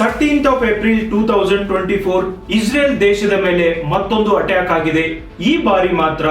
Thirteenth of April two thousand twenty four Israel ದೇಶದ ಮೇಲೆ ಮತ್ತೊಂದು ಅಟ್ಯಾಕ್ ಆಗಿದೆ. ಈ ಬಾರಿ ಮಾತ್ರ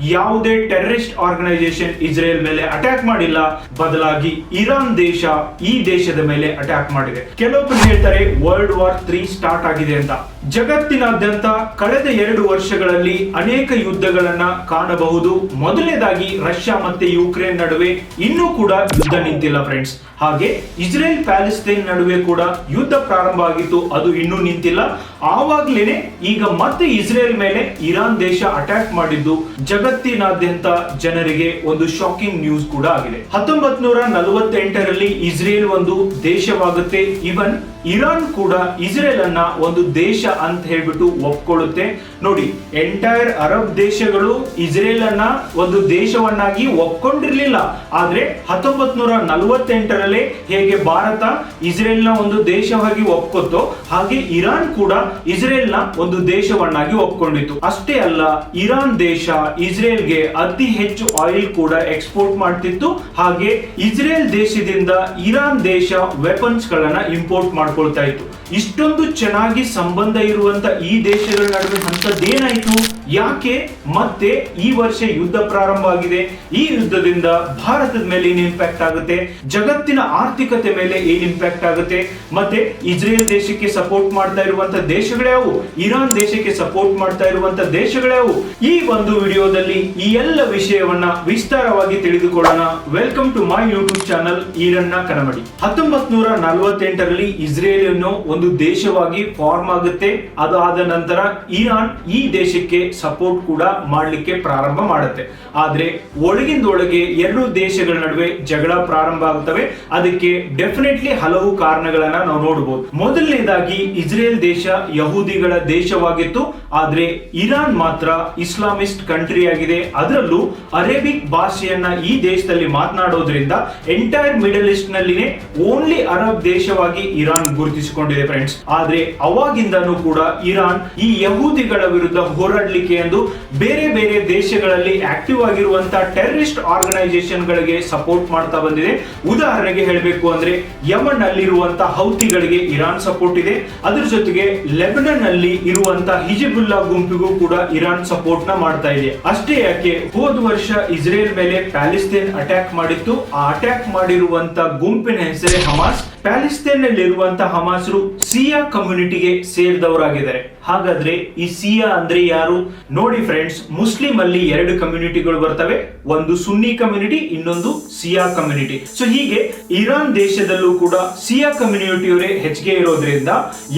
ಯಾವುದೇ ಟೆರರಿಸ್ಟ್ ಆರ್ಗನೈಸೇಷನ್ ಇಸ್ರೇಲ್ ಮೇಲೆ ಅಟ್ಯಾಕ್ ಮಾಡಿಲ್ಲ. ಬದಲಾಗಿ ಇರಾನ್ ದೇಶ ಈ ದೇಶದ ಮೇಲೆ ಅಟ್ಯಾಕ್ ಮಾಡಿದೆ. ಕೆಲವೊಬ್ಬರು ಹೇಳ್ತಾರೆ ವರ್ಲ್ಡ್ ವಾರ್ ತ್ರೀ ಸ್ಟಾರ್ಟ್ ಆಗಿದೆ ಅಂತ. ಜಗತ್ತಿನಾದ್ಯಂತ ಕಳೆದ ಎರಡು ವರ್ಷಗಳಲ್ಲಿ ಅನೇಕ ಯುದ್ಧಗಳನ್ನ ಕಾಣಬಹುದು. ಮೊದಲನೇದಾಗಿ ರಷ್ಯಾ ಮತ್ತೆ ಯುಕ್ರೇನ್ ನಡುವೆ ಇನ್ನೂ ಕೂಡ ಯುದ್ಧ ನಿಂತಿಲ್ಲ ಫ್ರೆಂಡ್ಸ್ ಹಾಗೆ ಇಸ್ರೇಲ್ ಪ್ಯಾಲೆಸ್ತೈನ್ ನಡುವೆ ಕೂಡ ಯುದ್ಧ ಪ್ರಾರಂಭ ಆಗಿತ್ತು. ಅದು ಇನ್ನೂ ನಿಂತಿಲ್ಲ. ಆವಾಗ್ಲೇನೆ ಈಗ ಮತ್ತೆ ಇಸ್ರೇಲ್ ಮೇಲೆ ಇರಾನ್ ದೇಶ ಅಟ್ಯಾಕ್ ಮಾಡಿದ್ದು ಜಗತ್ತಿನಾದ್ಯಂತ ಜನರಿಗೆ ಒಂದು ಶಾಕಿಂಗ್ ನ್ಯೂಸ್ ಕೂಡ ಆಗಿದೆ. ಹತ್ತೊಂಬತ್ ನೂರ ನಲವತ್ತೆಂಟರಲ್ಲಿ ಇಸ್ರೇಲ್ ಒಂದು ದೇಶವಾಗುತ್ತೆ. ಇವನ್ ಇರಾನ್ ಕೂಡ ಇಸ್ರೇಲ್ ಅನ್ನ ಒಂದು ದೇಶ ಅಂತ ಹೇಳ್ಬಿಟ್ಟು ಒಪ್ಕೊಳ್ಳುತ್ತೆ. ನೋಡಿ ಎಂಟೈರ್ ಅರಬ್ ದೇಶಗಳು ಇಸ್ರೇಲ್ ಅನ್ನ ಒಂದು ದೇಶವನ್ನಾಗಿ ಒಪ್ಕೊಂಡಿರ್ಲಿಲ್ಲ. ಆದ್ರೆ ಹತ್ತೊಂಬತ್ ನೂರ ನಲವತ್ತೆಂಟರಲ್ಲೇ ಹೇಗೆ ಭಾರತ ಇಸ್ರೇಲ್ನ ಒಂದು ದೇಶವಾಗಿ ಒಪ್ಕೊತ್ತೋ, ಹಾಗೆ ಇರಾನ್ ಕೂಡ ಇಸ್ರೇಲ್ನ ಒಂದು ದೇಶವನ್ನಾಗಿ ಒಪ್ಕೊಂಡಿತ್ತು. ಅಷ್ಟೇ ಅಲ್ಲ, ಇರಾನ್ ದೇಶ ಇಸ್ರೇಲ್ಗೆ ಅತಿ ಹೆಚ್ಚು ಆಯಿಲ್ ಕೂಡ ಎಕ್ಸ್ಪೋರ್ಟ್ ಮಾಡ್ತಿತ್ತು. ಹಾಗೆ ಇಸ್ರೇಲ್ ದೇಶದಿಂದ ಇರಾನ್ ದೇಶ ವೆಪನ್ಸ್ ಗಳನ್ನ ಇಂಪೋರ್ಟ್ ಮಾಡ್ಕೊಳ್ತಾ ಇತ್ತು ಇಷ್ಟೊಂದು ಚೆನ್ನಾಗಿ ಸಂಬಂಧ ಇರುವಂತ ಈ ದೇಶಗಳ ನಡುವೆ ಅಂತದ್ದೇನಾಯ್ತು? ಯಾಕೆ ಮತ್ತೆ ಈ ವರ್ಷ ಯುದ್ಧ ಪ್ರಾರಂಭ ಆಗಿದೆ? ಈ ಯುದ್ಧದಿಂದ ಭಾರತದ ಮೇಲೆ ಏನ್ ಇಂಪ್ಯಾಕ್ಟ್ ಆಗುತ್ತೆ? ಜಗತ್ತಿನ ಆರ್ಥಿಕತೆ ಮೇಲೆ ಏನ್ ಇಂಪ್ಯಾಕ್ಟ್ ಆಗುತ್ತೆ? ಮತ್ತೆ ಇಸ್ರೇಲ್ ದೇಶಕ್ಕೆ ಸಪೋರ್ಟ್ ಮಾಡ್ತಾ ಇರುವಂತ ದೇಶಗಳ್ಯಾವು ಇರಾನ್ ದೇಶಕ್ಕೆ ಸಪೋರ್ಟ್ ಮಾಡ್ತಾ ಇರುವಂತ ದೇಶಗಳ್ಯಾವು ಈ ಒಂದು ವಿಡಿಯೋದಲ್ಲಿ ಈ ಎಲ್ಲ ವಿಷಯವನ್ನ ವಿಸ್ತಾರವಾಗಿ ತಿಳಿದುಕೊಳ್ಳೋಣ. Welcome to my YouTube channel Iranna Kanamadi. ಹತ್ತೊಂಬತ್ ನೂರ ನಲವತ್ತೆಂಟರಲ್ಲಿ ಇಸ್ರೇಲ್ ಅನ್ನೋ ಒಂದು ದೇಶವಾಗಿ ಫಾರ್ಮ್ ಆಗುತ್ತೆ. ಅದಾದ ನಂತರ ಇರಾನ್ ಈ ದೇಶಕ್ಕೆ ಸಪೋರ್ಟ್ ಕೂಡ ಮಾಡಲಿಕ್ಕೆ ಪ್ರಾರಂಭ ಮಾಡುತ್ತೆ. ಆದ್ರೆ ಒಳಗಿಂದೊಳಗೆ ಎರಡು ದೇಶಗಳ ನಡುವೆ ಜಗಳ ಪ್ರಾರಂಭ ಆಗುತ್ತವೆ ಅದಕ್ಕೆ ಡೆಫಿನೆಟ್ಲಿ ಹಲವು ಕಾರಣಗಳನ್ನ ನಾವು ನೋಡಬಹುದು ಮೊದಲನೇದಾಗಿ ಇಸ್ರೇಲ್ ದೇಶ ಯಹೂದಿಗಳ ದೇಶವಾಗಿತ್ತು. ಆದ್ರೆ ಇರಾನ್ ಮಾತ್ರ ಇಸ್ಲಾಮಿಸ್ಟ್ ಕಂಟ್ರಿ ಆಗಿದೆ. ಅದರಲ್ಲೂ ಅರೇಬಿಕ್ ಭಾಷೆಯನ್ನ ಈ ದೇಶದಲ್ಲಿ ಮಾತನಾಡೋದ್ರಿಂದ ಎಂಟೈರ್ ಮಿಡಲ್ ಈಸ್ಟ್ ನಲ್ಲಿನೇ ಓನ್ಲಿ ಅರಬ್ ದೇಶವಾಗಿ ಇರಾನ್ ಗುರುತಿಸಿಕೊಂಡಿದೆ. ಫ್ರೆಂಡ್ಸ್ ಆದ್ರೆ ಅವಾಗಿಂದನೂ ಕೂಡ ಇರಾನ್ ಈ ಯಹೂದಿಗಳ ವಿರುದ್ಧ ಹೋರಾಡಲಿಕ್ಕೆ ಎಂದು ಬೇರೆ ಬೇರೆ ದೇಶಗಳಲ್ಲಿ ಆಕ್ಟಿವ್ ಆಗಿರುವಂತಹ ಟೆರರಿಸ್ಟ್ ಆರ್ಗನೈಸೇಷನ್ ಗಳಿಗೆ ಸಪೋರ್ಟ್ ಮಾಡ್ತಾ ಬಂದಿದೆ. ಉದಾಹರಣೆಗೆ ಹೇಳಬೇಕು ಅಂದ್ರೆ ಯಮನ್ ಅಲ್ಲಿರುವಂತಹ ಹೌತಿಗಳಿಗೆ ಇರಾನ್ ಸಪೋರ್ಟ್ ಇದೆ. ಅದರ ಜೊತೆಗೆ ಲೆಬನನ್ ಅಲ್ಲಿ ಇರುವಂತಹ ಹಿಜಿಬುಲ್ಲಾ ಗುಂಪಿಗೂ ಕೂಡ ಇರಾನ್ ಸಪೋರ್ಟ್ನ ಮಾಡ್ತಾ ಇದೆ. ಅಷ್ಟೇ ಯಾಕೆ, ಹೋದ ವರ್ಷ ಇಸ್ರೇಲ್ ಮೇಲೆ ಪ್ಯಾಲಿಸ್ತೇನ್ ಅಟ್ಯಾಕ್ ಮಾಡಿತ್ತು. ಆ ಅಟ್ಯಾಕ್ ಮಾಡಿರುವಂತ ಗುಂಪಿನ ಹೆಸರೇ ಹಮಾಸ್. ಪ್ಯಾಲಿಸ್ತೇನ್ನಲ್ಲಿ ಇರುವಂತಹ ಹಮಾಸ್ರು ಸಿಯಾ ಕಮ್ಯುನಿಟಿಗೆ ಸೇರಿದವರಾಗಿದ್ದಾರೆ. ಹಾಗಾದ್ರೆ ಈ ಸಿಯಾ ಅಂದ್ರೆ ಯಾರು? ನೋಡಿ ಫ್ರೆಂಡ್ಸ್ ಮುಸ್ಲಿಂ ಅಲ್ಲಿ ಎರಡು ಕಮ್ಯುನಿಟಿಗಳು ಬರ್ತವೆ. ಒಂದು ಸುನ್ನಿ ಕಮ್ಯುನಿಟಿ, ಇನ್ನೊಂದು ಸಿಯಾ ಕಮ್ಯುನಿಟಿ. ಸೊ ಹೀಗೆ ಇರಾನ್ ದೇಶದಲ್ಲೂ ಕೂಡ ಸಿಯಾ ಕಮ್ಯುನಿಟಿಯವರೇ ಹೆಚ್ಚಿಗೆ ಇರೋದ್ರಿಂದ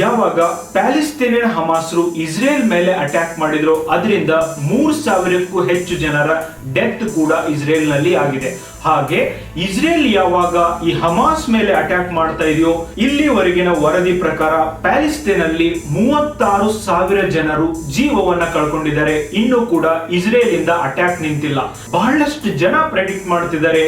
ಯಾವಾಗ ಪ್ಯಾಲಿಸ್ತೇನಿನ ಹಮಾಸ್ರು ಇಸ್ರೇಲ್ ಮೇಲೆ ಅಟ್ಯಾಕ್ ಮಾಡಿದ್ರು, ಅದರಿಂದ ಮೂರ್ ಸಾವಿರಕ್ಕೂ ಹೆಚ್ಚು ಜನರ ಡೆತ್ ಕೂಡ ಇಸ್ರೇಲ್ನಲ್ಲಿ ಆಗಿದೆ. ಹಾಗೆ ಇಸ್ರೇಲ್ ಯಾವಾಗ ಈ ಹಮಾಸ್ ಮೇಲೆ ಅಟ್ಯಾಕ್ ಮಾಡ್ತಾ ಇದೆಯೋ ಇಲ್ಲಿವರೆಗಿನ ವರದಿ ಪ್ರಕಾರ ಪ್ಯಾಲಿಸ್ತೇನ್ ಅಲ್ಲಿ ಮೂವತ್ತಾರು ಸಾವಿರ ಜನರು ಜೀವವನ್ನ ಕಳ್ಕೊಂಡಿದ್ದಾರೆ. ಇನ್ನು ಕೂಡ ಇಸ್ರೇಲ್ ಇಂದ ಅಟ್ಯಾಕ್ ನಿಂತಿಲ್ಲ. ಬಹಳಷ್ಟು ಜನ ಪ್ರೆಡಿಕ್ಟ್ ಮಾಡ್ತಿದ್ದಾರೆ.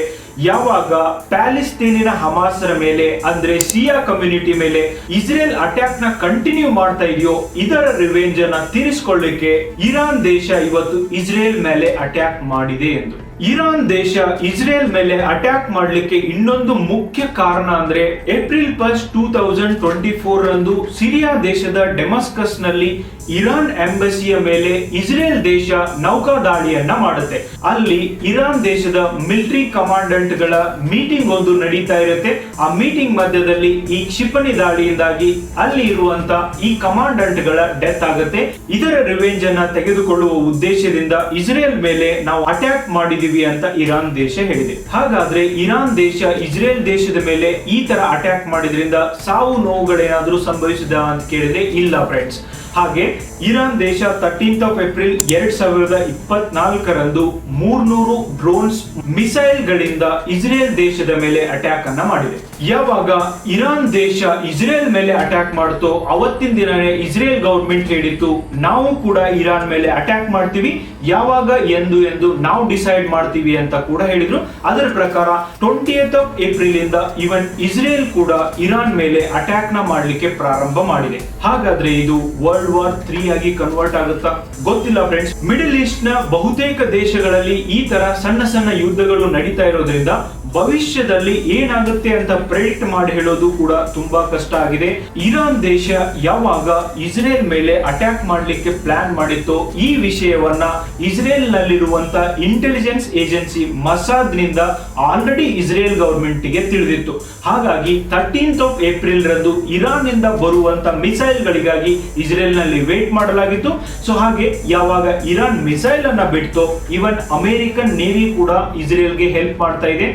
ಯಾವಾಗ ಪ್ಯಾಲಿಸ್ತೀನಿನ ಹಮಾಸರ ಮೇಲೆ, ಅಂದ್ರೆ ಸಿಯಾ ಕಮ್ಯುನಿಟಿ ಮೇಲೆ ಇಸ್ರೇಲ್ ಅಟ್ಯಾಕ್ನ ಕಂಟಿನ್ಯೂ ಮಾಡ್ತಾ ಇದೆಯೋ, ಇದರ ರಿವೆಂಜ್ ಅನ್ನ ತೀರಿಸಿಕೊಳ್ಳಿಕ್ಕೆ ಇರಾನ್ ದೇಶ ಇವತ್ತು ಇಸ್ರೇಲ್ ಮೇಲೆ ಅಟ್ಯಾಕ್ ಮಾಡಿದೆ ಎಂದು. ಇರಾನ್ ದೇಶ ಇಸ್ರೇಲ್ ಮೇಲೆ ಅಟ್ಯಾಕ್ ಮಾಡಲಿಕ್ಕೆ ಇನ್ನೊಂದು ಮುಖ್ಯ ಕಾರಣ ಅಂದ್ರೆ April first two thousand twenty four ರಂದು ಸಿರಿಯಾ ದೇಶದ ಡೆಮಸ್ಕಸ್ನಲ್ಲಿ ಇರಾನ್ ಎಂಬಸಿಯ ಮೇಲೆ ಇಸ್ರೇಲ್ ದೇಶ ನೌಕಾ ದಾಳಿಯನ್ನ ಮಾಡುತ್ತೆ. ಅಲ್ಲಿ ಇರಾನ್ ದೇಶದ ಮಿಲಿಟರಿ ಕಮಾಂಡೆಂಟ್ಗಳ ಮೀಟಿಂಗ್ ಒಂದು ನಡೀತಾ ಇರುತ್ತೆ. ಆ ಮೀಟಿಂಗ್ ಮಧ್ಯದಲ್ಲಿ ಈ ಕ್ಷಿಪಣಿ ದಾಳಿಯಿಂದಾಗಿ ಅಲ್ಲಿ ಇರುವಂತ ಈ ಕಮಾಂಡೆಂಟ್ಗಳ ಡೆತ್ ಆಗುತ್ತೆ. ಇದರ ರಿವೆಂಜ್ ಅನ್ನ ತೆಗೆದುಕೊಳ್ಳುವ ಉದ್ದೇಶದಿಂದ ಇಸ್ರೇಲ್ ಮೇಲೆ ನಾವು ಅಟ್ಯಾಕ್ ಮಾಡಿದೀವಿ ಅಂತ ಇರಾನ್ ದೇಶ ಹೇಳಿದೆ. ಹಾಗಾದ್ರೆ ಇರಾನ್ ದೇಶ ಇಸ್ರೇಲ್ ದೇಶದ ಮೇಲೆ ಈ ತರ ಅಟ್ಯಾಕ್ ಮಾಡಿದ್ರಿಂದ ಸಾವು ನೋವುಗಳೇನಾದ್ರೂ ಸಂಭವಿಸಿದ ಅಂತ ಕೇಳಿದ್ರೆ ಇಲ್ಲ ಫ್ರೆಂಡ್ಸ್ ಹಾಗೆ ಇರಾನ್ ದೇಶ ತರ್ಟೀನ್ತ್ ಆಫ್ ಏಪ್ರಿಲ್ ಎರಡ್ ಸಾವಿರದ ಇಪ್ಪತ್ನಾಲ್ಕರಂದು ಮೂರ್ನೂರು ಡ್ರೋನ್ಸ್ ಮಿಸೈಲ್ ಗಳಿಂದ ಇಸ್ರೇಲ್ ದೇಶದ ಮೇಲೆ ಅಟ್ಯಾಕ್ ಅನ್ನ ಮಾಡಿದೆ. ಯಾವಾಗ ಇರಾನ್ ದೇಶ ಇಸ್ರೇಲ್ ಮೇಲೆ ಅಟ್ಯಾಕ್ ಮಾಡ್ತೋ, ಅವತ್ತಿನ ದಿನನೇ ಇಸ್ರೇಲ್ ಗೌರ್ಮೆಂಟ್ ಹೇಳಿತ್ತು, ನಾವು ಕೂಡ ಇರಾನ್ ಮೇಲೆ ಅಟ್ಯಾಕ್ ಮಾಡ್ತೀವಿ, ಯಾವಾಗ, ಎಂದು ಎಂದು ನಾವು ಡಿಸೈಡ್ ಮಾಡ್ತೀವಿ ಅಂತ ಕೂಡ ಹೇಳಿದ್ರು. ಅದರ ಪ್ರಕಾರ ಟ್ವೆಂಟಿ ಆಫ್ ಏಪ್ರಿಲ್ ಇಂದ ಇವನ್ ಇಸ್ರೇಲ್ ಕೂಡ ಇರಾನ್ ಮೇಲೆ ಅಟ್ಯಾಕ್ನ ಮಾಡ್ಲಿಕ್ಕೆ ಪ್ರಾರಂಭ ಮಾಡಿದೆ. ಹಾಗಾದ್ರೆ ಇದು ವರ್ಲ್ಡ್ ವಾರ್ ತ್ರೀ ಆಗಿ ಕನ್ವರ್ಟ್ ಆಗುತ್ತಾ? ಗೊತ್ತಿಲ್ಲ ಫ್ರೆಂಡ್ಸ್ ಮಿಡಲ್ ಈಸ್ಟ್ನ ಬಹುತೇಕ ದೇಶಗಳಲ್ಲಿ ಈ ತರ ಸಣ್ಣ ಸಣ್ಣ ಯುದ್ಧಗಳು ನಡೀತಾ ಇರೋದ್ರಿಂದ ಭವಿಷ್ಯದಲ್ಲಿ ಏನಾಗುತ್ತೆ ಅಂತ ಪ್ರೆಡಿಕ್ಟ್ ಮಾಡಿ ಹೇಳೋದು ಕೂಡ ತುಂಬಾ ಕಷ್ಟ ಆಗಿದೆ. ಇರಾನ್ ದೇಶ ಯಾವಾಗ ಇಸ್ರೇಲ್ ಮೇಲೆ ಅಟ್ಯಾಕ್ ಮಾಡ್ಲಿಕ್ಕೆ ಪ್ಲಾನ್ ಮಾಡಿತ್ತೋ ಈ ವಿಷಯವನ್ನ ಇಸ್ರೇಲ್ ನಲ್ಲಿರುವಂತ ಇಂಟೆಲಿಜೆನ್ಸ್ ಏಜೆನ್ಸಿ ಮಸಾದ್ನಿಂದ ಆಲ್ರೆಡಿ ಇಸ್ರೇಲ್ ಗವರ್ಮೆಂಟ್ಗೆ ತಿಳಿದಿತ್ತು. ಹಾಗಾಗಿ ಥರ್ಟೀನ್ತ್ ಆಫ್ ಏಪ್ರಿಲ್ ರಂದು ಇರಾನ್ನಿಂದ ಬರುವಂತ ಮಿಸೈಲ್ ಗಳಿಗಾಗಿ ಇಸ್ರೇಲ್ನಲ್ಲಿ ವೇಟ್ ಮಾಡಲಾಗಿತ್ತು. ಸೊ ಹಾಗೆ ಯಾವಾಗ ಇರಾನ್ ಮಿಸೈಲ್ ಅನ್ನ ಬಿಡ್ತೋ ಇವನ್ ಅಮೆರಿಕನ್ ನೇವಿ ಕೂಡ ಇಸ್ರೇಲ್ಗೆ ಹೆಲ್ಪ್ ಮಾಡ್ತಾ ಇದೆ.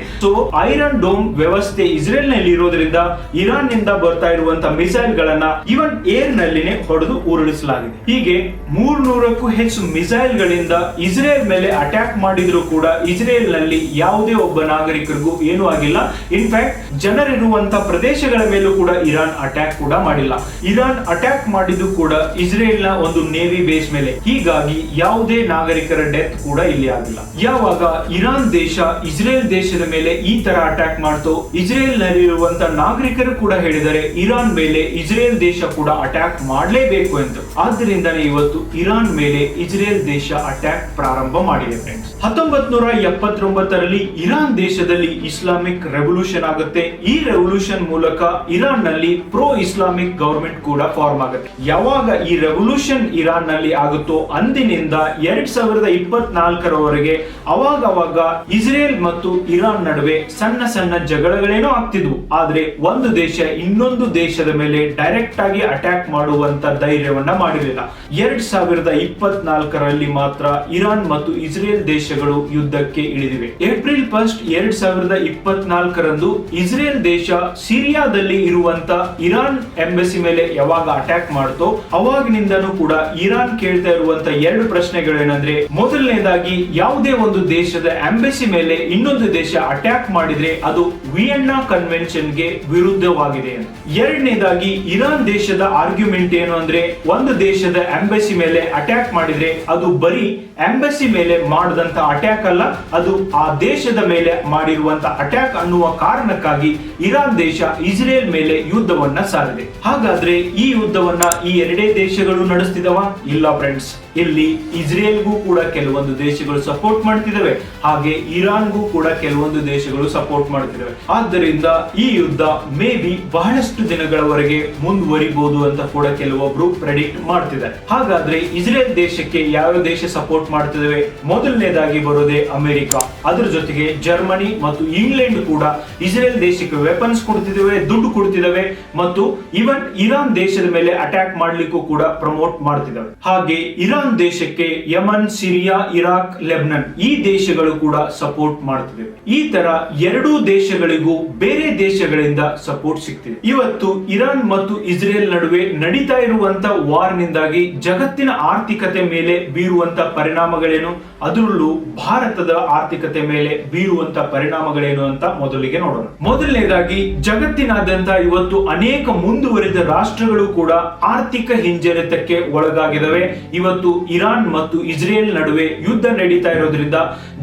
ಐರನ್ ಡೋಮ್ ವ್ಯವಸ್ಥೆ ಇಸ್ರೇಲ್ನಲ್ಲಿ ಇರೋದ್ರಿಂದ ಇರಾನ್ನಿಂದ ಬರ್ತಾ ಇರುವಂತ ಮಿಸೈಲ್ ಗಳನ್ನ ಇವನ್ ಏರ್ ನಲ್ಲಿನೇ ಹೊಡೆದು ಉರುಳಿಸಲಾಗಿದೆ. ಹೀಗೆ ಮೂರ್ನೂರಕ್ಕೂ ಹೆಚ್ಚು ಮಿಸೈಲ್ ಗಳಿಂದ ಇಸ್ರೇಲ್ ಮೇಲೆ ಅಟ್ಯಾಕ್ ಮಾಡಿದ್ರು ಕೂಡ ಇಸ್ರೇಲ್ನಲ್ಲಿ ಯಾವುದೇ ಒಬ್ಬ ನಾಗರಿಕರಿಗೂ ಏನೂ ಆಗಿಲ್ಲ. ಇನ್ಫ್ಯಾಕ್ಟ್ ಜನರಿರುವಂತ ಪ್ರದೇಶಗಳ ಮೇಲೂ ಕೂಡ ಇರಾನ್ ಅಟ್ಯಾಕ್ ಕೂಡ ಮಾಡಿಲ್ಲ. ಇರಾನ್ ಅಟ್ಯಾಕ್ ಮಾಡಿದ್ದು ಕೂಡ ಇಸ್ರೇಲ್ನ ಒಂದು ನೇವಿ ಬೇಸ್ ಮೇಲೆ. ಹೀಗಾಗಿ ಯಾವುದೇ ನಾಗರಿಕರ ಡೆತ್ ಕೂಡ ಇಲ್ಲಿ ಆಗಿಲ್ಲ. ಯಾವಾಗ ಇರಾನ್ ದೇಶ ಇಸ್ರೇಲ್ ದೇಶದ ಮೇಲೆ ಈ ತರ ಅಟ್ಯಾಕ್ ಮಾಡ್ತು. ಇಸ್ರೇಲ್ ನಲ್ಲಿರುವಂತ ನಾಗರಿಕರು ಕೂಡ ಹೇಳಿದರೆ ಇರಾನ್ ಮೇಲೆ ಇಸ್ರೇಲ್ ದೇಶ ಕೂಡ ಅಟ್ಯಾಕ್ ಮಾಡಲೇಬೇಕು ಎಂದು. ಆದ್ರಿಂದಲೇ ಇವತ್ತು ಇರಾನ್ ಮೇಲೆ ಇಸ್ರೇಲ್ ದೇಶ ಅಟ್ಯಾಕ್ ಪ್ರಾರಂಭ ಮಾಡಿದೆ ಫ್ರೆಂಡ್ಸ್ ಹತ್ತೊಂಬತ್ ನೂರ ಎಪ್ಪತ್ತೊಂಬತ್ತರಲ್ಲಿ ಇರಾನ್ ದೇಶದಲ್ಲಿ ಇಸ್ಲಾಮಿಕ್ ರೆವಲ್ಯೂಷನ್ ಆಗುತ್ತೆ. ಈ ರೆವಲ್ಯೂಷನ್ ಮೂಲಕ ಇರಾನ್ನಲ್ಲಿ ಪ್ರೋ ಇಸ್ಲಾಮಿಕ್ ಗವರ್ಮೆಂಟ್ ಕೂಡ ಫಾರ್ಮ್ ಆಗುತ್ತೆ. ಯಾವಾಗ ಈ ರೆವಲ್ಯೂಷನ್ ಇರಾನ್ನಲ್ಲಿ ಆಗುತ್ತೋ ಅಂದಿನಿಂದ ಎರಡ್ ಸಾವಿರದ ಇಪ್ಪತ್ನಾಲ್ಕರವರೆಗೆ ಅವಾಗವಾಗ ಅವಾಗ ಇಸ್ರೇಲ್ ಮತ್ತು ಇರಾನ್ ನಡುವೆ ಸಣ್ಣ ಸಣ್ಣ ಜಗಳಗಳೇನೋ ಆಗ್ತಿದ್ವು. ಆದ್ರೆ ಒಂದು ದೇಶ ಇನ್ನೊಂದು ದೇಶದ ಮೇಲೆ ಡೈರೆಕ್ಟ್ ಆಗಿ ಅಟ್ಯಾಕ್ ಮಾಡುವಂತ ಧೈರ್ಯವನ್ನ ಮಾಡಿರಲಿಲ್ಲ. ಎರಡ್ ಸಾವಿರದ ಇಪ್ಪತ್ನಾಲ್ಕರಲ್ಲಿ ಮಾತ್ರ ಇರಾನ್ ಮತ್ತು ಇಸ್ರೇಲ್ ದೇಶಗಳು ಯುದ್ಧಕ್ಕೆ ಇಳಿದಿವೆ. ಏಪ್ರಿಲ್ ಫಸ್ಟ್ ಎರಡ್ ಸಾವಿರದ ಇಪ್ಪತ್ನಾಲ್ಕರಂದು ಇಸ್ರೇಲ್ ದೇಶ ಸಿರಿಯಾದಲ್ಲಿ ಇರುವಂತ ಇರಾನ್ ಎಂಬೆಸಿ ಮೇಲೆ ಯಾವಾಗ ಅಟ್ಯಾಕ್ ಮಾಡ್ತೋ ಅವಾಗಿನಿಂದನೂ ಕೂಡ ಇರಾನ್ ಕೇಳ್ತಾ ಇರುವಂತ ಎರಡು ಪ್ರಶ್ನೆಗಳೇನಂದ್ರೆ, ಮೊದಲನೇದಾಗಿ ಯಾವುದೇ ಒಂದು ದೇಶದ ಎಂಬಸಿ ಮೇಲೆ ಇನ್ನೊಂದು ದೇಶ ಅಟ್ಯಾಕ್ ಮಾಡಿದ್ರೆ ಅದು ವಿಯೆನ್ನಾ ಕನ್ವೆನ್ಷನ್ಗೆ ವಿರುದ್ಧವಾಗಿದೆ ಎರಡನೇದಾಗಿ ಇರಾನ್ ದೇಶದ ಆರ್ಗ್ಯುಮೆಂಟ್ ಏನು ಅಂದ್ರೆ ಒಂದು ದೇಶದ ಎಂಬಸಿ ಮೇಲೆ ಅಟ್ಯಾಕ್ ಮಾಡಿದ್ರೆ ಅದು ಬರೀ ಎಂಬಸಿ ಮೇಲೆ ಮಾಡಿದಂತ ಅಟ್ಯಾಕ್ ಅಲ್ಲ, ಅದು ಆ ದೇಶದ ಮೇಲೆ ಮಾಡಿರುವಂತ ಅಟ್ಯಾಕ್ ಅನ್ನುವ ಕಾರಣಕ್ಕಾಗಿ ಇರಾನ್ ದೇಶ ಇಸ್ರೇಲ್ ಮೇಲೆ ಯುದ್ಧವನ್ನ ಸಾರಿದೆ. ಹಾಗಾದ್ರೆ ಈ ಯುದ್ಧವನ್ನ ಈ ಎರಡೇ ದೇಶಗಳು ನಡೆಸ್ತಿದವ? ಇಲ್ಲ ಫ್ರೆಂಡ್ಸ್ ಇಲ್ಲಿ ಇಸ್ರೇಲ್ಗೂ ಕೂಡ ಕೆಲವೊಂದು ದೇಶಗಳು ಸಪೋರ್ಟ್ ಮಾಡ್ತಿದ್ದಾವೆ ಹಾಗೆ ಇರಾನ್ಗೂ ಕೂಡ ಕೆಲವೊಂದು ದೇಶಗಳು ಸಪೋರ್ಟ್ ಮಾಡುತ್ತಿದ್ದಾವೆ ಆದ್ದರಿಂದ ಈ ಯುದ್ಧ ಮೇ ಬಿ ಬಹಳಷ್ಟು ದಿನಗಳವರೆಗೆ ಮುಂದುವರಿಬಹುದು ಅಂತ ಕೂಡ ಕೆಲವೊಬ್ರು ಪ್ರೆಡಿಕ್ಟ್ ಮಾಡ್ತಿದ್ದಾರೆ. ಹಾಗಾದ್ರೆ ಇಸ್ರೇಲ್ ದೇಶಕ್ಕೆ ಯಾವ ದೇಶ ಸಪೋರ್ಟ್ ಮಾಡ್ತಿದ್ದಾವೆ ಮೊದಲನೇದಾಗಿ ಬರೋದೇ ಅಮೆರಿಕ. ಅದರ ಜೊತೆಗೆ ಜರ್ಮನಿ ಮತ್ತು ಇಂಗ್ಲೆಂಡ್ ಕೂಡ ಇಸ್ರೇಲ್ ದೇಶಕ್ಕೆ ವೆಪನ್ಸ್ ಕೊಡ್ತಿದ್ದಾವೆ ದುಡ್ಡು ಕೊಡ್ತಿದ್ದಾವೆ ಮತ್ತು ಇವನ್ ಇರಾನ್ ದೇಶದ ಮೇಲೆ ಅಟ್ಯಾಕ್ ಮಾಡ್ಲಿಕ್ಕೂ ಕೂಡ ಪ್ರಮೋಟ್ ಮಾಡ್ತಿದ್ದಾವೆ ಹಾಗೆ ಇರಾನ್ ದೇಶಕ್ಕೆ ಯಮನ್ ಸಿರಿಯಾ ಇರಾಕ್ ಲೆಬನನ್ ಈ ದೇಶಗಳು ಕೂಡ ಸಪೋರ್ಟ್ ಮಾಡ್ತಿದ್ದಾವೆ ಈ ತರ ಎರಡೂ ದೇಶಗಳಿಗೂ ಬೇರೆ ದೇಶಗಳಿಂದ ಸಪೋರ್ಟ್ ಸಿಗ್ತಿದೆ. ಇವತ್ತು ಇರಾನ್ ಮತ್ತು ಇಸ್ರೇಲ್ ನಡುವೆ ನಡೀತಾ ಇರುವಂತ ವಾರ್ ನಿಂದಾಗಿ ಜಗತ್ತಿನ ಆರ್ಥಿಕತೆ ಮೇಲೆ ಬೀರುವಂತ ಪರಿಣಾಮಗಳೇನು? ಅದರಲ್ಲೂ ಭಾರತದ ಆರ್ಥಿಕತೆ ಮೇಲೆ ಬೀರುವಂತ ಪರಿಣಾಮಗಳೇನು ಅಂತ ಮೊದಲಿಗೆ ನೋಡೋಣ. ಮೊದಲನೇದಾಗಿ, ಜಗತ್ತಿನಾದ್ಯಂತ ಇವತ್ತು ಅನೇಕ ಮುಂದುವರಿದ ರಾಷ್ಟ್ರಗಳು ಕೂಡ ಆರ್ಥಿಕ ಹಿಂಜರಿತಕ್ಕೆ ಒಳಗಾಗಿದವೆ ಇವತ್ತು ಇರಾನ್ ಮತ್ತು ಇಸ್ರೇಲ್ ನಡುವೆ ಯುದ್ಧ ನಡೀತಾ ಇರೋದ್ರಿಂದ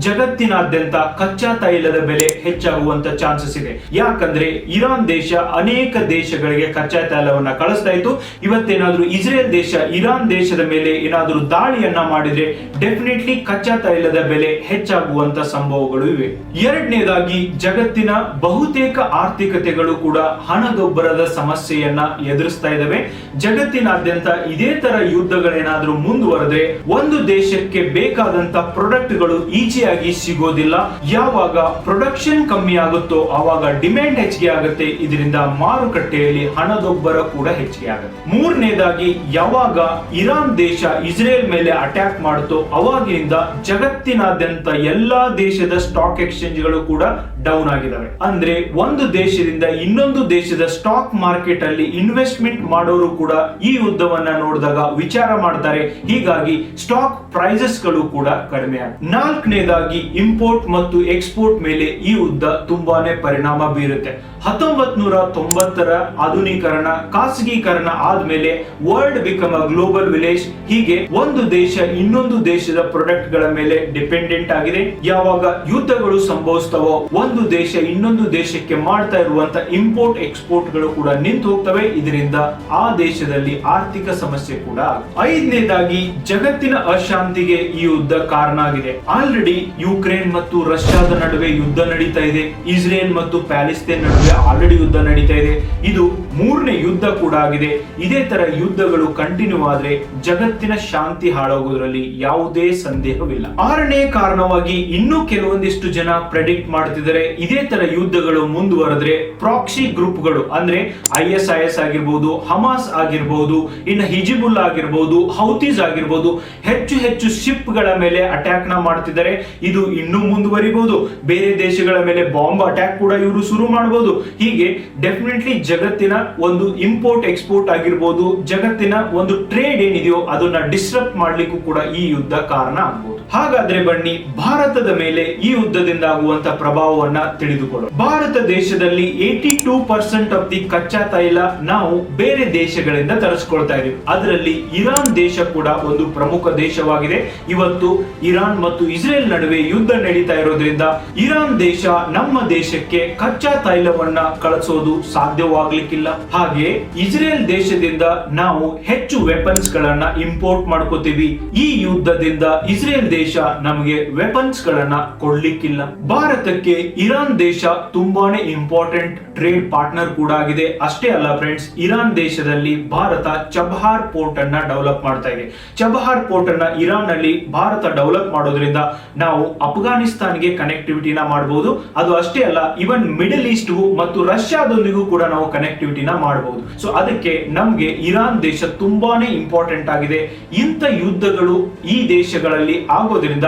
ಜಗತ್ತಿನಾದ್ಯಂತ ಕಚ್ಚಾ ತೈಲದ ಹೆಚ್ಚಾಗುವಂತ ಚಾನ್ಸಸ್ ಇದೆ. ಯಾಕಂದ್ರೆ ಇರಾನ್ ದೇಶ ಅನೇಕ ದೇಶಗಳಿಗೆ ಕಚ್ಚಾ ತೈಲವನ್ನ ಕಳಿಸ್ತಾ ಇತ್ತು. ಇವತ್ತೇನಾದ್ರೂ ಇಸ್ರೇಲ್ ದೇಶ ಇರಾನ್ ದೇಶದ ಮೇಲೆ ಏನಾದ್ರೂ ದಾಳಿಯನ್ನ ಮಾಡಿದ್ರೆ ಡೆಫಿನೆಟ್ಲಿ ಕಚ್ಚಾ ತೈಲದ ಬೆಲೆ ಹೆಚ್ಚಾಗುವಂತ ಸಂಭವಗಳು ಇವೆ. ಎರಡನೇದಾಗಿ ಜಗತ್ತಿನ ಬಹುತೇಕ ಆರ್ಥಿಕತೆಗಳು ಕೂಡ ಹಣದುಬ್ಬರದ ಸಮಸ್ಯೆಯನ್ನ ಎದುರಿಸ್ತಾ ಇದಾವೆ. ಜಗತ್ತಿನಾದ್ಯಂತ ಇದೇ ತರ ಯುದ್ಧಗಳೇನಾದ್ರೂ ಮುಂದುವರೆದ್ರೆ ಒಂದು ದೇಶಕ್ಕೆ ಬೇಕಾದಂತ ಪ್ರೊಡಕ್ಟ್ಗಳು ಈಜಿಯಾಗಿ ಸಿಗೋದಿಲ್ಲ. ಯಾವಾಗ ಪ್ರೊಡಕ್ಷನ್ ಕಮ್ಮಿ ಆಗುತ್ತೋ, ಆವಾಗ ಡಿಮ್ಯಾಂಡ್ ಹೆಚ್ಚಿಗೆ ಆಗುತ್ತೆ. ಇದರಿಂದ ಮಾರುಕಟ್ಟೆಯಲ್ಲಿ ಹಣದೊಬ್ಬರ ಕೂಡ ಹೆಚ್ಚಿಗೆ ಆಗುತ್ತೆ. ಮೂರನೇದಾಗಿ, ಯಾವಾಗ ಇರಾನ್ ದೇಶ ಇಸ್ರೇಲ್ ಮೇಲೆ ಅಟ್ಯಾಕ್ ಮಾಡುತ್ತೋ, ಅವಾಗಿನಿಂದ ಜಗತ್ತಿನಾದ್ಯಂತ ಎಲ್ಲಾ ದೇಶದ ಸ್ಟಾಕ್ ಎಕ್ಸ್ಚೇಂಜ್ಗಳು ಕೂಡ ಡೌನ್ ಆಗಿದಾವೆ ಅಂದ್ರೆ ಒಂದು ದೇಶದಿಂದ ಇನ್ನೊಂದು ದೇಶದ ಸ್ಟಾಕ್ ಮಾರ್ಕೆಟ್ ಅಲ್ಲಿ ಇನ್ವೆಸ್ಟ್ಮೆಂಟ್ ಮಾಡೋರು ಕೂಡ ಈ ಯುದ್ಧವನ್ನ ನೋಡಿದಾಗ ವಿಚಾರ ಮಾಡ್ತಾರೆ. ಹೀಗಾಗಿ ಸ್ಟಾಕ್ ಪ್ರೈಸಸ್ಗಳು ಕೂಡ ಕಡಿಮೆ ನಾಲ್ಕನೇದಾಗಿ ಇಂಪೋರ್ಟ್ ಮತ್ತು ಎಕ್ಸ್ಪೋರ್ಟ್ ಮೇಲೆ ಈ ಯುದ್ಧ ತುಂಬಾನೇ ಪರಿಣಾಮ ಬೀರುತ್ತೆ. ಹತ್ತೊಂಬತ್ ನೂರ ತೊಂಬತ್ತರ ಆಧುನೀಕರಣ, ಖಾಸಗೀಕರಣ ಆದ್ಮೇಲೆ world become a global village ಹೀಗೆ ಒಂದು ದೇಶ ಇನ್ನೊಂದು ದೇಶದ ಪ್ರಾಡಕ್ಟ್ಗಳ ಮೇಲೆ ಡಿಪೆಂಡೆಂಟ್ ಆಗಿದೆ. ಯಾವಾಗ ಯುದ್ಧಗಳು ಸಂಭವಿಸ್ತವೋ ಒಂದು ಒಂದು ದೇಶ ಇನ್ನೊಂದು ದೇಶಕ್ಕೆ ಮಾಡ್ತಾ ಇರುವಂತ ಇಂಪೋರ್ಟ್ ಎಕ್ಸ್ಪೋರ್ಟ್ಗಳು ಕೂಡ ನಿಂತು ಹೋಗ್ತವೆ. ಇದರಿಂದ ಆ ದೇಶದಲ್ಲಿ ಆರ್ಥಿಕ ಸಮಸ್ಯೆ ಕೂಡ ಐದನೇದಾಗಿ ಜಗತ್ತಿನ ಅಶಾಂತಿಗೆ ಈ ಯುದ್ಧ ಕಾರಣ ಆಗಿದೆ. ಆಲ್ರೆಡಿ ಯುಕ್ರೇನ್ ಮತ್ತು ರಷ್ಯಾದ ನಡುವೆ ಯುದ್ಧ ನಡೀತಾ ಇದೆ. ಇಸ್ರೇಲ್ ಮತ್ತು ಪ್ಯಾಲೆಸ್ತೇನ್ ನಡುವೆ ಆಲ್ರೆಡಿ ಯುದ್ಧ ನಡೀತಾ ಇದೆ. ಇದು ಮೂರನೇ ಯುದ್ಧ ಕೂಡ ಆಗಿದೆ. ಇದೇ ತರ ಯುದ್ಧಗಳು ಕಂಟಿನ್ಯೂ ಆದ್ರೆ ಜಗತ್ತಿನ ಶಾಂತಿ ಹಾಳಾಗೋದ್ರಲ್ಲಿ ಯಾವುದೇ ಸಂದೇಹವಿಲ್ಲ. ಆರನೇ ಕಾರಣವಾಗಿ ಇನ್ನೂ ಕೆಲವೊಂದಿಷ್ಟು ಜನ ಪ್ರೆಡಿಕ್ಟ್ ಮಾಡ್ತಿದ್ದಾರೆ. ಇದೇ ತರ ಯುದ್ಧಗಳು ಮುಂದುವರೆದ್ರೆ ಪ್ರಾಕ್ಸಿ ಗ್ರೂಪ್ಗಳು, ಅಂದ್ರೆ ಐ ಎಸ್ ಐ ಎಸ್ ಆಗಿರ್ಬೋದು, ಹಮಾಸ್ ಆಗಿರ್ಬೋದು, ಇನ್ನು ಹಿಜಿಬುಲ್ ಆಗಿರ್ಬೋದು, ಹೌತೀಸ್ ಆಗಿರ್ಬೋದು, ಹೆಚ್ಚು ಹೆಚ್ಚು ಶಿಪ್ಗಳ ಮೇಲೆ ಅಟ್ಯಾಕ್ನ ಮಾಡ್ತಿದ್ದಾರೆ. ಇದು ಇನ್ನೂ ಮುಂದುವರಿಬಹುದು ಬೇರೆ ದೇಶಗಳ ಮೇಲೆ ಬಾಂಬ್ ಅಟ್ಯಾಕ್ ಕೂಡ ಇವರು ಶುರು ಮಾಡಬಹುದು ಹೀಗೆ ಡೆಫಿನೆಟ್ಲಿ ಜಗತ್ತಿನ ಒಂದು ಇಂಪೋರ್ಟ್ ಎಕ್ಸ್ಪೋರ್ಟ್ ಆಗಿರ್ಬೋದು, ಜಗತ್ತಿನ ಒಂದು ಟ್ರೇಡ್ ಏನಿದೆಯೋ ಅದನ್ನ ಡಿಸ್ಟರ್ಬ್ ಮಾಡ್ಲಿಕ್ಕೂ ಕೂಡ ಈ ಯುದ್ಧ ಕಾರಣ ಆಗ್ಬೋದು. ಹಾಗಾದ್ರೆ ಬನ್ನಿ, ಭಾರತದ ಮೇಲೆ ಈ ಯುದ್ಧದಿಂದ ಆಗುವಂತ ಪ್ರಭಾವವನ್ನ ತಿಳಿದುಕೊಳ್ಳೋಣ. ಭಾರತ ದೇಶದಲ್ಲಿ eighty two percent of the ಕಚ್ಚಾ ತೈಲ ನಾವು ಬೇರೆ ದೇಶಗಳಿಂದ ತರಿಸ್ಕೊಳ್ತಾ ಇದೀವಿ. ಅದರಲ್ಲಿ ಇರಾನ್ ದೇಶ ಕೂಡ ಒಂದು ಪ್ರಮುಖ ದೇಶವಾಗಿದೆ. ಇವತ್ತು ಇರಾನ್ ಮತ್ತು ಇಸ್ರೇಲ್ ನಡುವೆ ಯುದ್ಧ ನಡೀತಾ ಇರೋದ್ರಿಂದ ಇರಾನ್ ದೇಶ ನಮ್ಮ ದೇಶಕ್ಕೆ ಕಚ್ಚಾ ತೈಲವನ್ನ ಕಳಿಸೋದು ಸಾಧ್ಯವಾಗ್ಲಿಕ್ಕಿಲ್ಲ. ಹಾಗೆ ಇಸ್ರೇಲ್ ದೇಶದಿಂದ ನಾವು ಹೆಚ್ಚು ವೆಪನ್ಸ್ ಗಳನ್ನ ಇಂಪೋರ್ಟ್ ಮಾಡ್ಕೋತೀವಿ. ಈ ಯುದ್ಧದಿಂದ ಇಸ್ರೇಲ್ ದೇಶ ನಮಗೆ ವೆಪನ್ಸ್ ಗಳನ್ನ ಕೊಡ್ಲಿಕ್ಕಿಲ್ಲ. ಭಾರತಕ್ಕೆ ಇರಾನ್ ದೇಶ ತುಂಬಾನೇ ಇಂಪಾರ್ಟೆಂಟ್ ಟ್ರೇಡ್ ಪಾರ್ಟ್ನರ್ ಕೂಡ ಆಗಿದೆ. ಅಷ್ಟೇ ಅಲ್ಲ ಫ್ರೆಂಡ್ಸ್ ಇರಾನ್ ದೇಶದಲ್ಲಿ ಭಾರತ ಚಬಹಾರ್ ಪೋರ್ಟ್ ಅನ್ನ ಡೆವಲಪ್ ಮಾಡ್ತಾ ಇದೆ. ಚಬಹಾರ್ ಪೋರ್ಟ್ ಅನ್ನ ಇರಾನ್ ಅಲ್ಲಿ ಭಾರತ ಡೆವಲಪ್ ಮಾಡೋದ್ರಿಂದ ನಾವು ಅಫ್ಘಾನಿಸ್ತಾನ್ಗೆ ಕನೆಕ್ಟಿವಿಟಿನ ಮಾಡಬಹುದು ಅದು ಅಷ್ಟೇ ಅಲ್ಲ ಇವನ್ ಮಿಡಲ್ ಈಸ್ಟ್ ಮತ್ತು ರಷ್ಯಾದೊಂದಿಗೂ ಕೂಡ ನಾವು ಕನೆಕ್ಟಿವಿಟಿನ ಮಾಡಬಹುದು ಸೊ ಅದಕ್ಕೆ ನಮ್ಗೆ ಇರಾನ್ ದೇಶ ತುಂಬಾನೇ ಇಂಪಾರ್ಟೆಂಟ್ ಆಗಿದೆ. ಇಂಥ ಯುದ್ಧಗಳು ಈ ದೇಶಗಳಲ್ಲಿ ಆಗೋದ್ರಿಂದ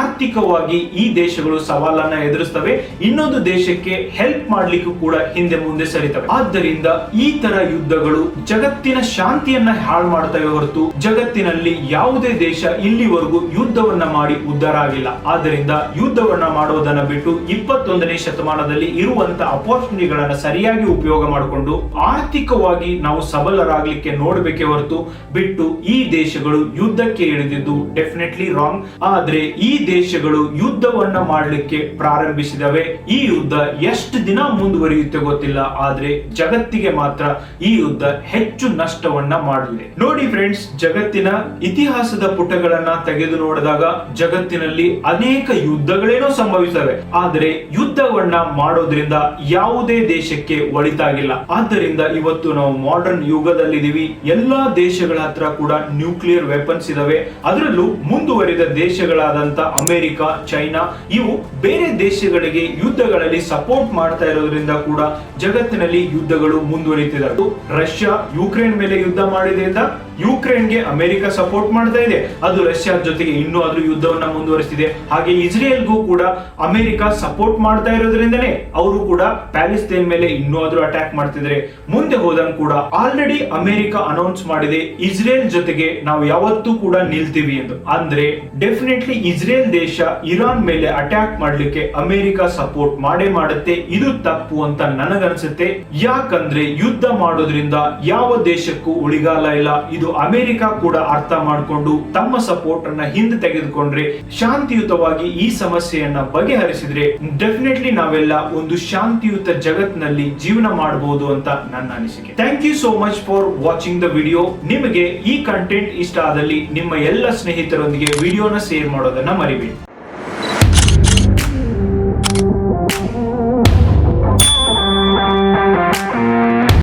ಆರ್ಥಿಕವಾಗಿ ಈ ದೇಶಗಳು ಸವಾಲನ್ನ ಎದುರಿಸ್ತವೆ. ಇನ್ನೊಂದು ದೇಶಕ್ಕೆ ಹೆಲ್ಪ್ ಮಾಡ್ಲಿಕ್ಕೂ ಕೂಡ ಹಿಂದೆ ಮುಂದೆ ಸರಿತವೆ. ಆದ್ದರಿಂದ ಈ ತರ ಯುದ್ಧಗಳು ಜಗತ್ತಿನ ಶಾಂತಿಯನ್ನ ಹಾಳು ಮಾಡ್ತವೆ ಹೊರತು ಜಗತ್ತಿನಲ್ಲಿ ಯಾವುದೇ ದೇಶ ಇಲ್ಲಿವರೆಗೂ ಯುದ್ಧವನ್ನ ಮಾಡಿ ಉದ್ಧಾರ ಆಗಿಲ್ಲ. ಆದ್ದರಿಂದ ಯುದ್ಧವನ್ನ ಮಾಡೋದನ್ನ ಬಿಟ್ಟು ಇಪ್ಪತ್ತೊಂದನೇ ಶತಮಾನದಲ್ಲಿ ಇರುವಂತ ಅಪೋರ್ಚುನಿಟಿಗಳನ್ನ ಸರಿಯಾಗಿ ಉಪಯೋಗ ಮಾಡಿಕೊಂಡು ಆರ್ಥಿಕವಾಗಿ ನಾವು ಸಬಲರಾಗಲಿಕ್ಕೆ ನೋಡಬೇಕೆ ಹೊರತು ಬಿಟ್ಟು ಈ ದೇಶಗಳು ಯುದ್ಧಕ್ಕೆ ಇಳಿದಿದ್ದು ಡೆಫಿನೆಟ್ಲಿ ರಾಂಗ್ ಆದ್ರೆ ಈ ದೇಶಗಳು ಯುದ್ಧವನ್ನ ಮಾಡಲಿಕ್ಕೆ ಪ್ರಾರಂಭಿಸಿದವೆ. ಈ ಯುದ್ಧ ಎಷ್ಟು ದಿನ ಮುಂದುವರಿಯುತ್ತೆ ಗೊತ್ತಿಲ್ಲ, ಆದ್ರೆ ಜಗತ್ತಿಗೆ ಮಾತ್ರ ಈ ಯುದ್ಧ ಹೆಚ್ಚು ನಷ್ಟವನ್ನ ಮಾಡಲಿದೆ. ನೋಡಿ ಫ್ರೆಂಡ್ಸ್ ಜಗತ್ತಿನ ಇತಿಹಾಸದ ಪುಟಗಳನ್ನ ತೆಗೆದು ನೋಡಿದಾಗ ಜಗತ್ತಿನಲ್ಲಿ ಅನೇಕ ಯುದ್ಧಗಳೇನೋ ಸಂಭವಿಸವೆ. ಆದರೆ ಯುದ್ಧವನ್ನ ಮಾಡೋದ್ರಿಂದ ಯಾವುದೇ ದೇಶಕ್ಕೆ ಒಳಿತಾಗಿಲ್ಲ. ಆದ್ದರಿಂದ ಇವತ್ತು ನಾವು ಮಾಡರ್ನ್ ಯುಗದಲ್ಲಿದ್ದೀವಿ. ಎಲ್ಲಾ ದೇಶಗಳ ಹತ್ರ ಕೂಡ ನ್ಯೂಕ್ಲಿಯರ್ ವೆಪನ್ಸ್ ಇದಾವೆ. ಅದರಲ್ಲೂ ಮುಂದುವರಿದ ದೇಶಗಳಾದಂತ ಅಮೆರಿಕ, ಚೈನಾ, ಇವು ಬೇರೆ ದೇಶಗಳಿಗೆ ಯುದ್ಧಗಳಲ್ಲಿ ಸಪೋರ್ಟ್ ಮಾಡ್ತಾ ಇರೋದ್ರಿಂದ ಕೂಡ ಜಗತ್ತಿನಲ್ಲಿ ಯುದ್ಧಗಳು ಮುಂದುವರಿತಿದೆ. ರಷ್ಯಾ ಯುಕ್ರೇನ್ ಮೇಲೆ ಯುದ್ಧ ಮಾಡಿದ್ರಿಂದ ಯುಕ್ರೇನ್ಗೆ ಅಮೆರಿಕ ಸಪೋರ್ಟ್ ಮಾಡ್ತಾ ಇದೆ. ಅದು ರಷ್ಯಾದ ಜೊತೆಗೆ ಇನ್ನೂ ಅದ್ರ ಯುದ್ಧವನ್ನ ಮುಂದುವರಿಸಿದೆ ಹಾಗೆ ಇಸ್ರೇಲ್ಗೂ ಕೂಡ ಅಮೆರಿಕ ಸಪೋರ್ಟ್ ಮಾಡ್ತಾ ಇರೋದ್ರಿಂದನೇ ಅವರು ಕೂಡ ಪ್ಯಾಲಿಸ್ತೇನ್ ಮೇಲೆ ಇನ್ನೂ ಆದ್ರೂ ಅಟ್ಯಾಕ್ ಮಾಡ್ತಿದ್ರೆ ಮುಂದೆ ಹೋದಂಗ ಕೂಡ ಆಲ್ರೆಡಿ ಅಮೆರಿಕ ಅನೌನ್ಸ್ ಮಾಡಿದೆ, ಇಸ್ರೇಲ್ ಜೊತೆಗೆ ನಾವು ಯಾವತ್ತೂ ಕೂಡ ನಿಲ್ತೀವಿ ಎಂದು. ಅಂದ್ರೆ ಡೆಫಿನೆಟ್ಲಿ ಇಸ್ರೇಲ್ ದೇಶ ಇರಾನ್ ಮೇಲೆ ಅಟ್ಯಾಕ್ ಮಾಡಲಿಕ್ಕೆ ಅಮೆರಿಕ ಸಪೋರ್ಟ್ ಮಾಡೇ ಮಾಡುತ್ತೆ. ಇದು ತಪ್ಪು ಅಂತ ನನಗನ್ಸುತ್ತೆ. ಯಾಕಂದ್ರೆ ಯುದ್ಧ ಮಾಡೋದ್ರಿಂದ ಯಾವ ದೇಶಕ್ಕೂ ಉಳಿಗಾಲ ಇಲ್ಲ. ಇದು ಅಮೆರಿಕ ಕೂಡ ಅರ್ಥ ಮಾಡಿಕೊಂಡು ತಮ್ಮ ಸಪೋರ್ಟ್ ಅನ್ನ ಹಿಂದೆ ತೆಗೆದುಕೊಂಡ್ರೆ ಶಾಂತಿಯುತವಾಗಿ ಈ ಸಮಸ್ಯೆಯನ್ನ ಬಗೆಹರಿಸಿದ್ರೆ ಡೆಫಿನೆಟ್ಲಿ ನಾವೆಲ್ಲ ಒಂದು ಶಾಂತಿಯುತ ಜಗತ್ನಲ್ಲಿ ಜೀವನ ಮಾಡಬಹುದು ಅಂತ ನನ್ನ ಅನಿಸಿಕೆ. Thank you so much for watching the video ನಿಮಗೆ ಈ ಕಂಟೆಂಟ್ ಇಷ್ಟ ಆದಲ್ಲಿ ನಿಮ್ಮ ಎಲ್ಲ ಸ್ನೇಹಿತರೊಂದಿಗೆ ವಿಡಿಯೋನ ಶೇರ್ ಮಾಡೋದನ್ನ ಮರಿಬೇಡಿ.